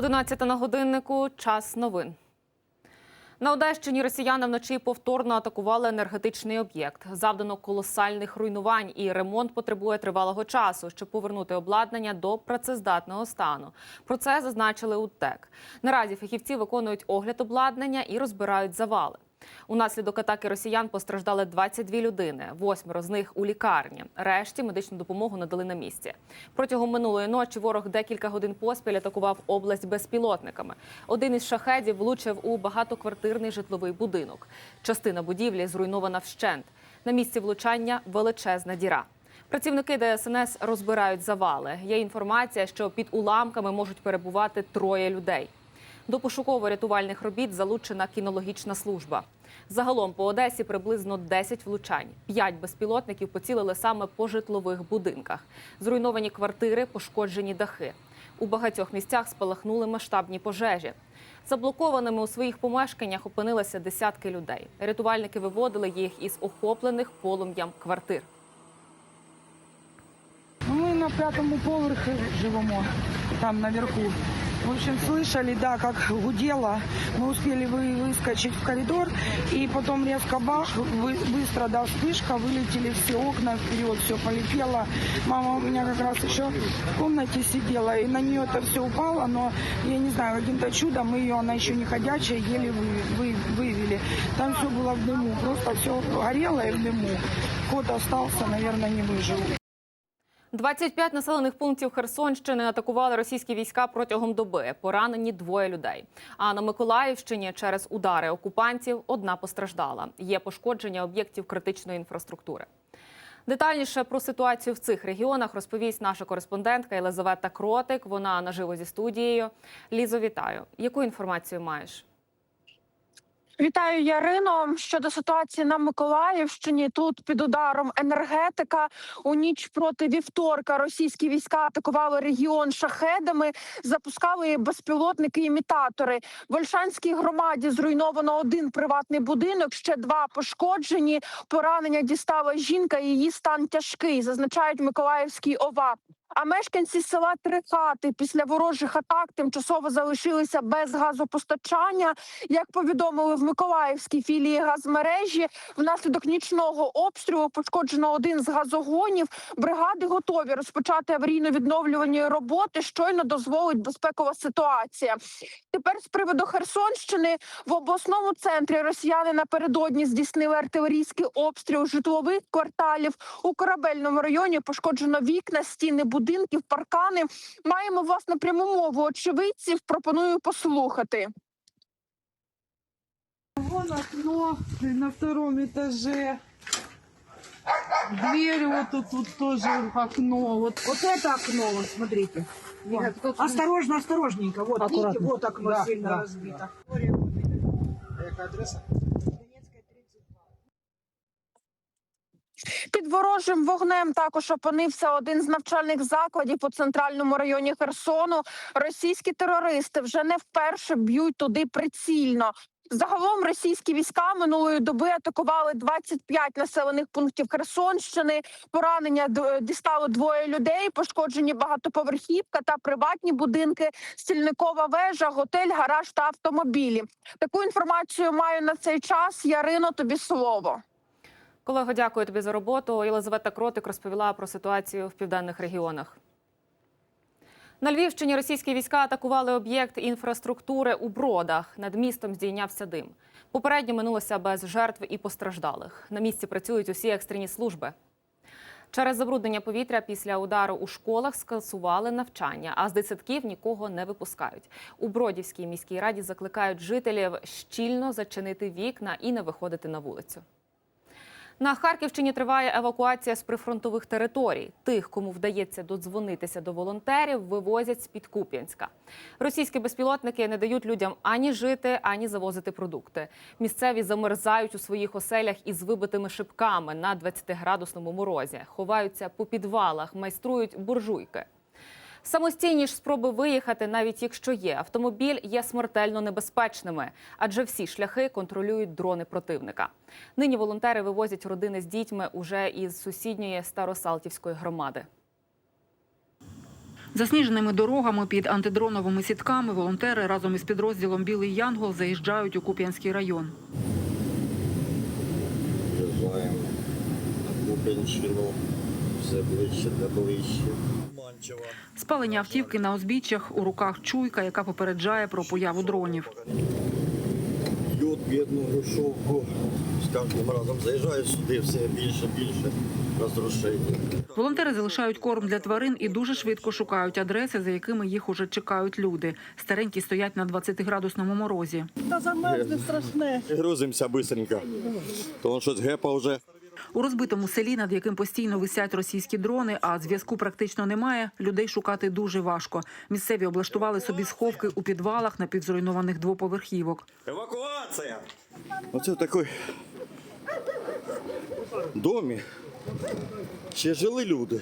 11 на годиннику. Час новин. На Одещині росіяни вночі повторно атакували енергетичний об'єкт. Завдано колосальних руйнувань, і ремонт потребує тривалого часу, щоб повернути обладнання до працездатного стану. Про це зазначили у ТЕК. Наразі фахівці виконують огляд обладнання і розбирають завали. Унаслідок атаки росіян постраждали 22 людини. Восьмеро з них у лікарні. Решті медичну допомогу надали на місці. Протягом минулої ночі ворог декілька годин поспіль атакував область безпілотниками. Один із шахедів влучив у багатоквартирний житловий будинок. Частина будівлі зруйнована вщент. На місці влучання величезна діра. Працівники ДСНС розбирають завали. Є інформація, що під уламками можуть перебувати троє людей. До пошуково-рятувальних робіт залучена кінологічна служба. Загалом по Одесі приблизно 10 влучань. П'ять безпілотників поцілили саме по житлових будинках. Зруйновані квартири, пошкоджені дахи. У багатьох місцях спалахнули масштабні пожежі. Заблокованими у своїх помешканнях опинилися десятки людей. Рятувальники виводили їх із охоплених полум'ям квартир. Ну, Мы на пятом поверхе живемо, там наверху. В общем, слышали, да, как гудело. Мы успели вы, выскочить в коридор, и потом резко бах, вы, быстро, да, вспышка, вылетели все окна вперед, все полетело. Мама у меня как раз еще в комнате сидела, и на нее это все упало, но я не знаю, каким-то чудом мы ее, она еще не ходячая, еле вы, вы, вывели. Там все было в дыму, просто все горело и в дыму. Кот остался, наверное, не выжил. 25 населених пунктів Херсонщини атакували російські війська протягом доби. Поранені двоє людей. А на Миколаївщині через удари окупантів одна постраждала. Є пошкодження об'єктів критичної інфраструктури. Детальніше про ситуацію в цих регіонах розповість наша кореспондентка Єлизавета Кротик. Вона наживо зі студією. Лізо, вітаю. Яку інформацію маєш? Вітаю Ярино. Щодо ситуації на Миколаївщині, тут під ударом енергетика у ніч проти вівторка російські війська атакували регіон шахедами, запускали безпілотники-імітатори. В Ольшанській громаді зруйновано один приватний будинок, ще два пошкоджені. Поранення дістала жінка. Її стан тяжкий, зазначають Миколаївський ОВА. А мешканці села Трихати після ворожих атак тимчасово залишилися без газопостачання. Як повідомили в Миколаївській філії газмережі, внаслідок нічного обстрілу пошкоджено один з газогонів. Бригади готові розпочати аварійно-відновлювані роботи. Щойно дозволить безпекова ситуація. Тепер з приводу Херсонщини в обласному центрі росіяни напередодні здійснили артилерійський обстріл житлових кварталів. У корабельному районі пошкоджено вікна, стіни будинків, паркани. Маємо власне пряму мову очевидців. Пропоную послухати. Вон окно на втором этаже. Дверь вот тут, тут тоже окно. Вот, Вот это окно, вот смотрите. Осторожно, осторожненько. Вот, видите, вот окно Да, сильно да. разбито. Під ворожим вогнем також опинився один з навчальних закладів у центральному районі Херсону. Російські терористи вже не вперше б'ють туди прицільно. Загалом російські війська минулої доби атакували 25 населених пунктів Херсонщини. Поранення дістало двоє людей, пошкоджені багатоповерхівка та приватні будинки, стільникова вежа, готель, гараж та автомобілі. Таку інформацію маю на цей час. Ярино, тобі слово. Колего, дякую тобі за роботу. Єлизавета Кротик розповіла про ситуацію в південних регіонах. На Львівщині російські війська атакували об'єкт інфраструктури у Бродах. Над містом здійнявся дим. Попередньо минулося без жертв і постраждалих. На місці працюють усі екстрені служби. Через забруднення повітря після удару у школах скасували навчання, а з дитсадків нікого не випускають. У Бродівській міській раді закликають жителів щільно зачинити вікна і не виходити на вулицю. На Харківщині триває евакуація з прифронтових територій. Тих, кому вдається додзвонитися до волонтерів, вивозять з під Куп'янська. Російські безпілотники не дають людям ані жити, ані завозити продукти. Місцеві замерзають у своїх оселях із вибитими шибками на 20-градусному морозі, ховаються по підвалах, майструють буржуйки. Самостійні ж спроби виїхати, навіть якщо є автомобіль, є смертельно небезпечними, адже всі шляхи контролюють дрони противника. Нині волонтери вивозять родини з дітьми уже із сусідньої Старосалтівської громади. Засніженими дорогами під антидроновими сітками волонтери разом із підрозділом Білий Янгол заїжджають у Куп'янський район. Куп'янщину, все ближче та ближче. Спалені автівки на узбіччях, у руках чуйка, яка попереджає про появу дронів. Йод, бідну грушовку. З кожним разом заїжджаю сюди, все більше, більше розрушень. Волонтери залишають корм для тварин і дуже швидко шукають адреси, за якими їх уже чекають люди. Старенькі стоять на 20-градусному морозі. Та замерзли страшне. Грузимося швидко, тому що з гепа вже. У розбитому селі, над яким постійно висять російські дрони, а зв'язку практично немає, людей шукати дуже важко. Місцеві облаштували собі сховки у підвалах напівзруйнованих двоповерхівок. Евакуація! Оце в такий домі ще жили люди.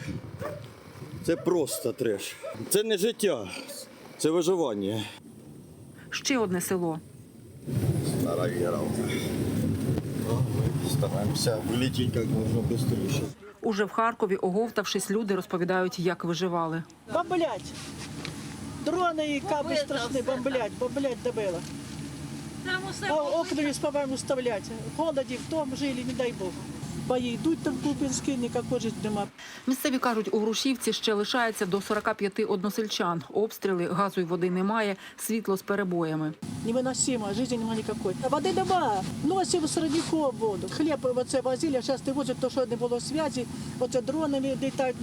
Це просто треш. Це не життя, це виживання. Ще одне село. Стара віра. Ми стараємося вилетіти як можна швидше. Уже в Харкові, оговтавшись, люди розповідають, як виживали. Бомблять. Дрони і каби страшні, бомблять, бомблять добила. Окна не співаємо вставляти. В голоді, в тому жили, не дай Бог. Бої йдуть там купінські, ніякого жити нема. Місцеві кажуть, у Грушівці ще лишається до 45 односельчан. Обстріли, газу й води немає, світло з перебоями. Невиносимо, життя нема ніякої. Води нема. Носимо з воду. Хліб оце возили, а зараз не возять, то що не було зв'язі. Оце дронами літають,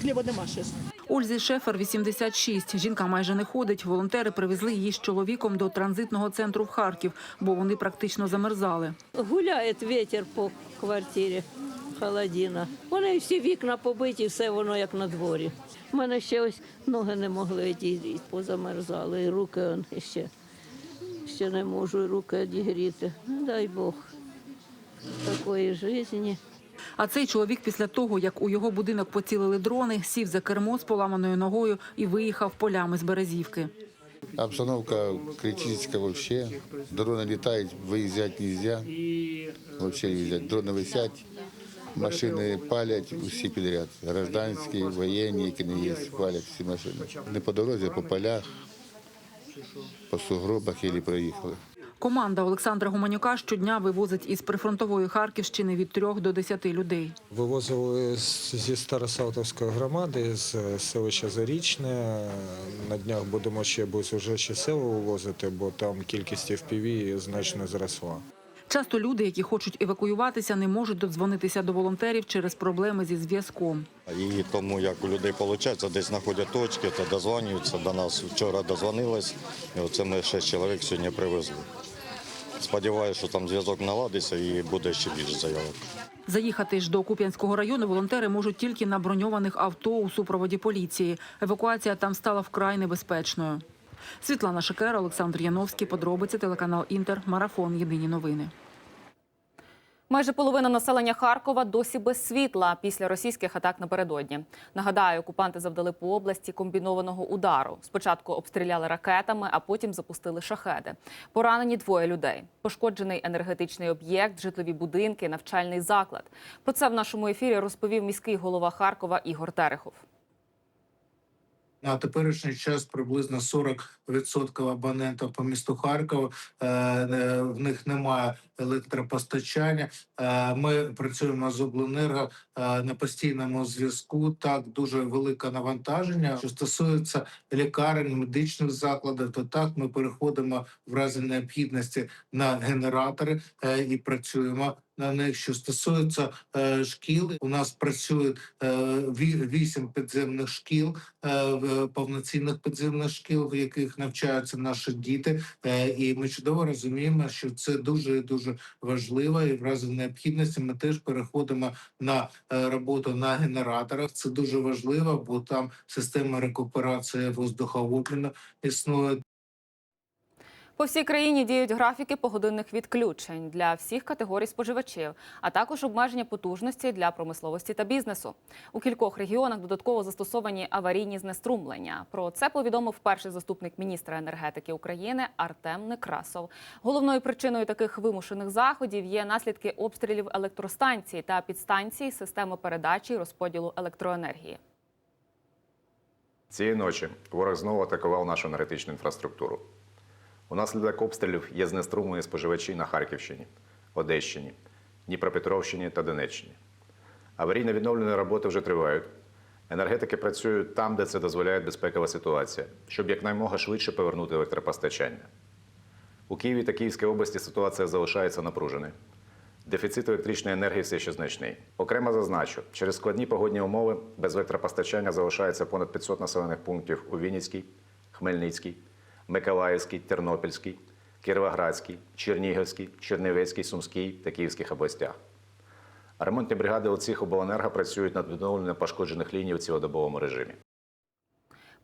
хліба нема зараз. Ользі Шефер 86. Жінка майже не ходить. Волонтери привезли її з чоловіком до транзитного центру в Харків, бо вони практично замерзали. Гуляє ветер по квартирі, холодина. Вони всі вікна побиті, все воно як на дворі. У мене ще ось ноги не могли дійти, позамерзали, і руки он ще, ще не можу руки одігріти. Ну, дай Бог такої житті. А цей чоловік після того, як у його будинок поцілили дрони, сів за кермо з поламаною ногою і виїхав полями з Березівки. Обстановка критическая вообще. Дроны летают, выезжать нельзя. Вообще нельзя. Дроны висят, машини палять усі підряд. Гражданські, воєнні, які не є, палять всі машини. Не по дорозі, а по полях, по сугробах і проїхали. Команда Олександра Гуманюка щодня вивозить із прифронтової Харківщини від трьох до десяти людей. Вивозили зі Старосалтовської громади, з селища Зарічне. На днях будемо ще Бузужечі село вивозити, бо там кількість FPV значно зросла. Часто люди, які хочуть евакуюватися, не можуть додзвонитися до волонтерів через проблеми зі зв'язком. І тому як у людей виходить, десь знаходять точки, то дозвонюються до нас. Вчора дозвонились, і оце ми шість чоловік сьогодні привезли. Сподіваюся, що там зв'язок наладиться і буде ще більше заявок. Заїхати ж до Куп'янського району волонтери можуть тільки на броньованих авто у супроводі поліції. Евакуація там стала вкрай небезпечною. Світлана Шикера, Олександр Яновський. Подробиці телеканал Інтер. Марафон. Єдині новини. Майже половина населення Харкова досі без світла після російських атак напередодні. Нагадаю, окупанти завдали по області комбінованого удару. Спочатку обстріляли ракетами, а потім запустили шахеди. Поранені двоє людей. Пошкоджений енергетичний об'єкт, житлові будинки, навчальний заклад. Про це в нашому ефірі розповів міський голова Харкова Ігор Терехов. На теперішній час приблизно 40% абонентів по місту Харкова е, в них немає електропостачання. Е, Ми працюємо з обленерго е, на постійному зв'язку. Так дуже велике навантаження. Що стосується лікарень, медичних закладів, то так ми переходимо в разі необхідності на генератори і працюємо. На них що стосується е, шкіл, у нас працює е, вісім підземних шкіл, е, в- повноцінних підземних шкіл, в яких навчаються наші діти. Е, І ми чудово розуміємо, що це дуже дуже важливо. І в разі необхідності ми теж переходимо на е, роботу на генераторах. Це дуже важливо, бо там система рекуперації воздухообміну існує. По всій країні діють графіки погодинних відключень для всіх категорій споживачів, а також обмеження потужності для промисловості та бізнесу. У кількох регіонах додатково застосовані аварійні знеструмлення. Про це повідомив перший заступник міністра енергетики України Артем Некрасов. Головною причиною таких вимушених заходів є наслідки обстрілів електростанцій та підстанцій системи передачі і розподілу електроенергії. Цієї ночі ворог знову атакував нашу енергетичну інфраструктуру. Унаслідок обстрілів є знеструмлені споживачі на Харківщині, Одещині, Дніпропетровщині та Донеччині. Аварійно-відновлені роботи вже тривають. Енергетики працюють там, де це дозволяє безпекова ситуація, щоб якнаймога швидше повернути електропостачання. У Києві та Київській області ситуація залишається напруженою. Дефіцит електричної енергії все ще значний. Окремо зазначу, через складні погодні умови без електропостачання залишається понад 500 населених пунктів у Вінницькій, Хмельницькій, Миколаївській, Тернопільській, Кіровоградській, Чернігівській, Чернівецькій, Сумській та Київських областях. Ремонтні бригади у цих обленерго працюють над відновленням пошкоджених ліній у цілодобовому режимі.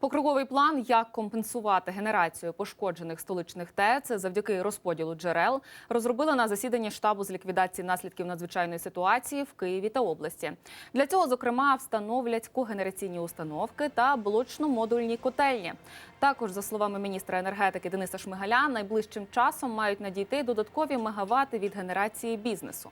Покроковий план, як компенсувати генерацію пошкоджених столичних ТЕЦ завдяки розподілу джерел, розробили на засіданні штабу з ліквідації наслідків надзвичайної ситуації в Києві та області. Для цього, зокрема, встановлять когенераційні установки та блочно-модульні котельні. Також, за словами міністра енергетики Дениса Шмигаля, найближчим часом мають надійти додаткові мегавати від генерації бізнесу.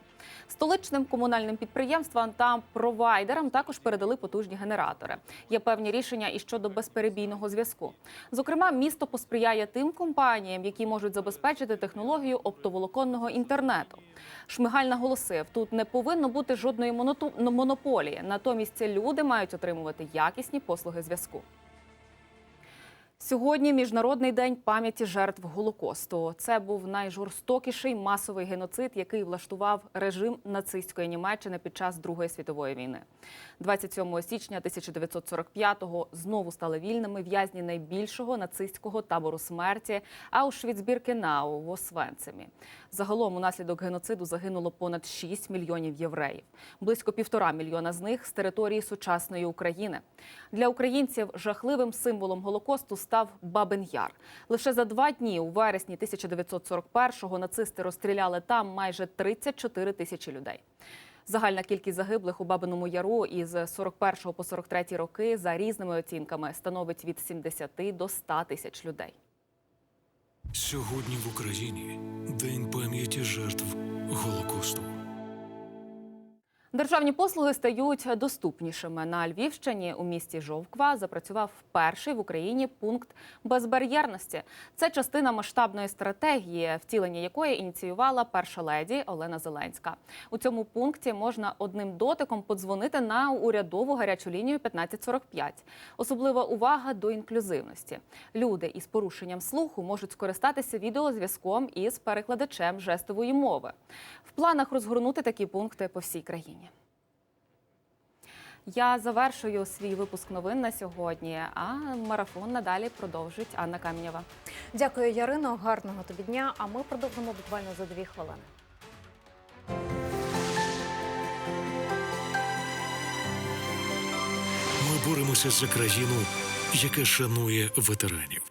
Столичним комунальним підприємствам та провайдерам також передали потужні генератори. Є певні рішення і щодо безперебійного зв'язку. Зокрема, місто посприяє тим компаніям, які можуть забезпечити технологію оптоволоконного інтернету. Шмигаль наголосив, тут не повинно бути жодної монополії. Натомість люди мають отримувати якісні послуги зв'язку. Сьогодні міжнародний день пам'яті жертв Голокосту. Це був найжорстокіший масовий геноцид, який влаштував режим нацистської Німеччини під час Другої світової війни. 27 січня 1945-го знову стали вільними в'язні найбільшого нацистського табору смерті Аушвіц-Біркенау в Освенцимі. Загалом унаслідок геноциду загинуло понад 6 мільйонів євреїв. Близько півтора мільйона з них з території сучасної України. Для українців жахливим символом Голокосту став Бабин Яр. Лише за два дні у вересні 1941-го нацисти розстріляли там майже 34 тисячі людей. Загальна кількість загиблих у Бабиному Яру із 41 по 43 роки за різними оцінками становить від 70 до 100 тисяч людей. Сьогодні в Україні День пам'яті жертв Голокосту. Державні послуги стають доступнішими. На Львівщині у місті Жовква запрацював перший в Україні пункт безбар'єрності. Це частина масштабної стратегії, втілення якої ініціювала перша леді Олена Зеленська. У цьому пункті можна одним дотиком подзвонити на урядову гарячу лінію 1545. Особлива увага до інклюзивності. Люди із порушенням слуху можуть скористатися відеозв'язком із перекладачем жестової мови. В планах розгорнути такі пункти по всій країні. Я завершую свій випуск новин на сьогодні. А марафон надалі продовжить Анна Камінєва. Дякую, Ярино. Гарного тобі дня. А ми продовжимо буквально за дві хвилини. Ми боремося за країну, яка шанує ветеранів.